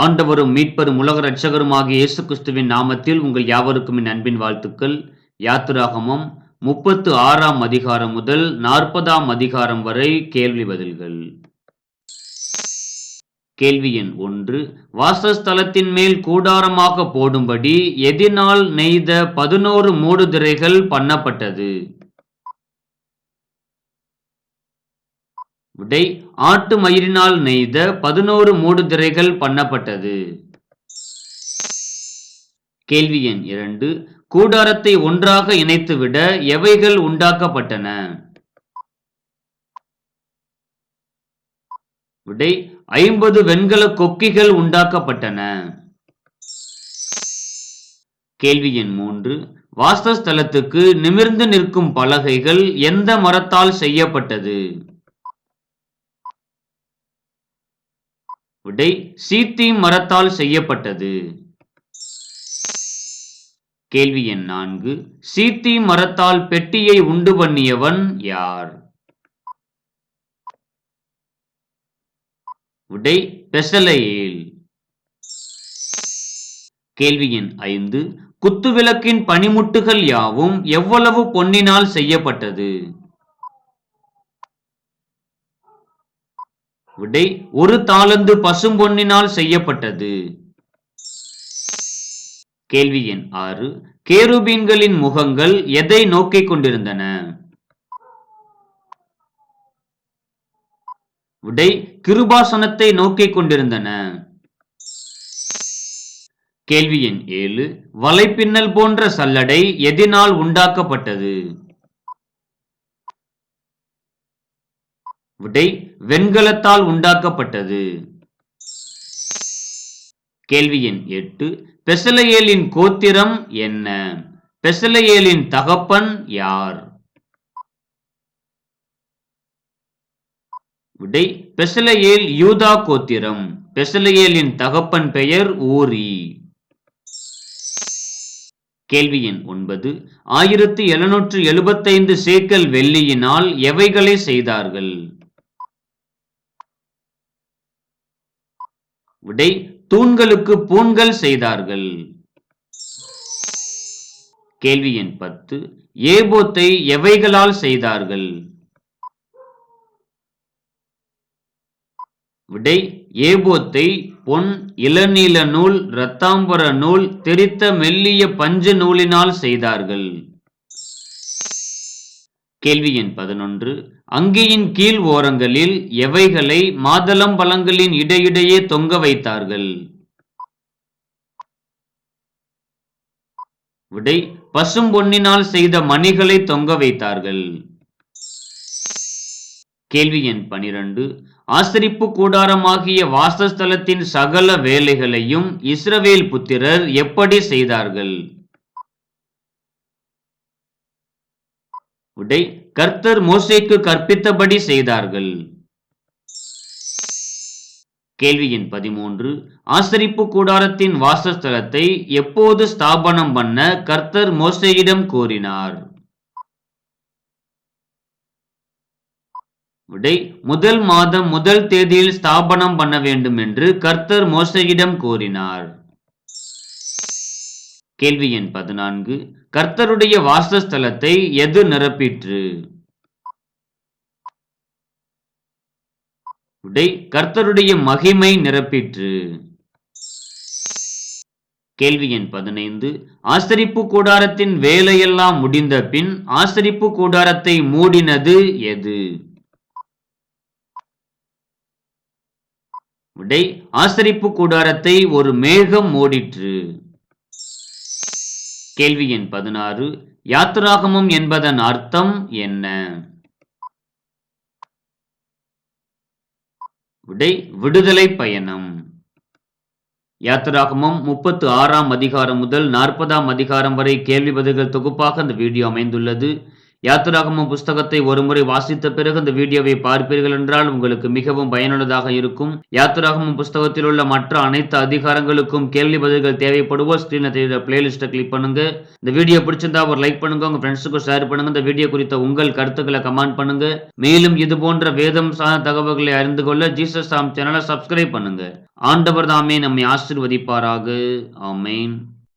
ஆண்டவரும் மீட்பரும் உலக இரட்சகருமாகிய இயேசு கிறிஸ்துவின் நாமத்தில் உங்கள் யாவருக்கும் என் அன்பின் வாழ்த்துக்கள். யாத்திராகமம் முப்பத்து ஆறாம் அதிகாரம் முதல் நாற்பதாம் அதிகாரம் வரை கேள்வி பதில்கள். கேள்வி எண் ஒன்று. வாசஸ்தலத்தின் மேல் கூடாரமாக போடும்படி எதினால் நெய்த பதினோரு மூடுதிரைகள் பண்ணப்பட்டது. உடை ஆட்டு மயிரினால் நெய்த பதினோரு மூடு திரைகள் பண்ணப்பட்டது. கேள்வி எண் இரண்டு. கூடாரத்தை ஒன்றாக இணைத்துவிட எவைகள் உண்டாக்கப்பட்டன? விடை ஐம்பது வெண்கல கொக்கிகள் உண்டாக்கப்பட்டன. கேள்வி எண் மூன்று. வாசஸ்தலத்துக்கு நிமிர்ந்து நிற்கும் பலகைகள் எந்த மரத்தால் செய்யப்பட்டது? விடை சீத்தி மரத்தால் செய்யப்பட்டது. கேள்வி எண் நான்கு. சீத்தி மரத்தால் பெட்டியை உண்டு பண்ணியவன் யார்? விடை பெசலையேல். கேள்வி எண் ஐந்து. குத்துவிளக்கின் பனிமுட்டுகள் யாவும் எவ்வளவு பொன்னினால் செய்யப்பட்டது? விடை ஒரு தாளந்து பசும்பொன்னினால் செய்யப்பட்டது. கேள்வி எண் ஆறு. கேருபீன்களின் முகங்கள் எதை நோக்கிக் கொண்டிருந்தன? விடை கிருபாசனத்தை நோக்கிக் கொண்டிருந்தன. கேள்வி எண் ஏழு. வலைப்பின்னல் போன்ற சல்லடை எதினால் உண்டாக்கப்பட்டது? விடை வெண்கலத்தால் உண்டாக்கப்பட்டது. கேள்வி எண் எட்டு பெசலையேலின் கோத்திரம் என்ன? பெசலையேலின் தகப்பன் யார்? விடை பெசலையேல் யூதா கோத்திரம். பெசலையேலின் தகப்பன் பெயர் ஊரி. கேள்வி எண் ஒன்பது ஆயிரத்தி எழுநூற்று எழுபத்தைந்து சேக்கல் வெள்ளியினால் எவைகளை செய்தார்கள்? விடை தூண்களுக்கு பூண்கள் செய்தார்கள். கேள்வி எண் பத்து. ஏபோத்தை எவைகளால் செய்தார்கள்? விடை ஏபோத்தை பொன் இளநீல நூல் இரத்தாம்பர நூல் திரித்த மெல்லிய பஞ்சு நூலினால் செய்தார்கள். கேள்வி எண் பதினொன்று. அங்கியின் கீழ் ஓரங்களில் எவைகளை மாதளம் பழங்களின் இடையிடையே தொங்க வைத்தார்கள்? விடை பசும் பொன்னினால் செய்த மணிகளை தொங்க வைத்தார்கள். கேள்வி எண் பனிரெண்டு. ஆசிரிப்பு கூடாரமாகிய வாசஸ்தலத்தின் சகல வேலைகளையும் இஸ்ரவேல் புத்திரர் எப்படி செய்தார்கள்? உடை கர்த்தர் மோசைக்கு கற்பித்தபடி செய்தார்கள். கேள்வியின் பதிமூன்று ஆசரிப்பு கூடாரத்தின் வாசஸ்தலத்தை எப்போது ஸ்தாபனம் பண்ண கர்த்தர் மோசையிடம் கூறினார் விடை முதல் மாதம் முதல் தேதியில் ஸ்தாபனம் பண்ண வேண்டும் என்று கர்த்தர் மோசையிடம் கூறினார் கேள்வி எண் பதினான்கு. கர்த்தருடைய வாசஸ்தலத்தை எது நிரப்பிற்று? விடை கர்த்தருடைய மகிமை நிரப்பிற்று. கேள்வி எண் பதினைந்து. ஆசரிப்பு கூடாரத்தின் வேலையெல்லாம் முடிந்த பின் ஆசரிப்பு கூடாரத்தை மூடினது எது? விடை ஆசரிப்பு கூடாரத்தை ஒரு மேகம் மூடிற்று. கேள்வி எண் பதினாறு யாத்ராகமம் என்பதன் அர்த்தம் என்ன? விடை விடுதலை பயணம். யாத்திராகமம் முப்பத்து ஆறாம் அதிகாரம் முதல் நாற்பதாம் அதிகாரம் வரை கேள்வி பதில்கள் தொகுப்பாக அந்த வீடியோ அமைந்துள்ளது. யாத்திராகமம் புஸ்தகத்தை ஒருமுறை வாசித்த பிறகு இந்த வீடியோவை பார்ப்பீர்கள் என்றால் உங்களுக்கு மிகவும் பயனுள்ளதாக இருக்கும். யாத்திராகமம் புஸ்தகத்தில் உள்ள மற்ற அனைத்து அதிகாரங்களுக்கும் கேள்வி பதில்கள் தேவைப்படுவோ ஸ்கிரீனில் தெரிகிற பிளேலிஸ்ட்டை கிளிக் பண்ணுங்க. இந்த வீடியோ பிடிச்சிருந்தா ஒரு லைக் பண்ணுங்க உங்க ஃப்ரெண்ட்ஸுக்கும் ஷேர் பண்ணுங்க. இந்த வீடியோ குறித்த உங்கள் கருத்துக்களை கமெண்ட் பண்ணுங்க. மேலும் இது போன்ற வேதம் சார்ந்த தகவல்களை அறிந்து கொள்ள ஜீசஸ் சாம் சேனலை சப்ஸ்கிரைப் பண்ணுங்க. ஆண்டவர் தாமே நம்மை ஆசிர்வதிப்பாராக. ஆமேன்.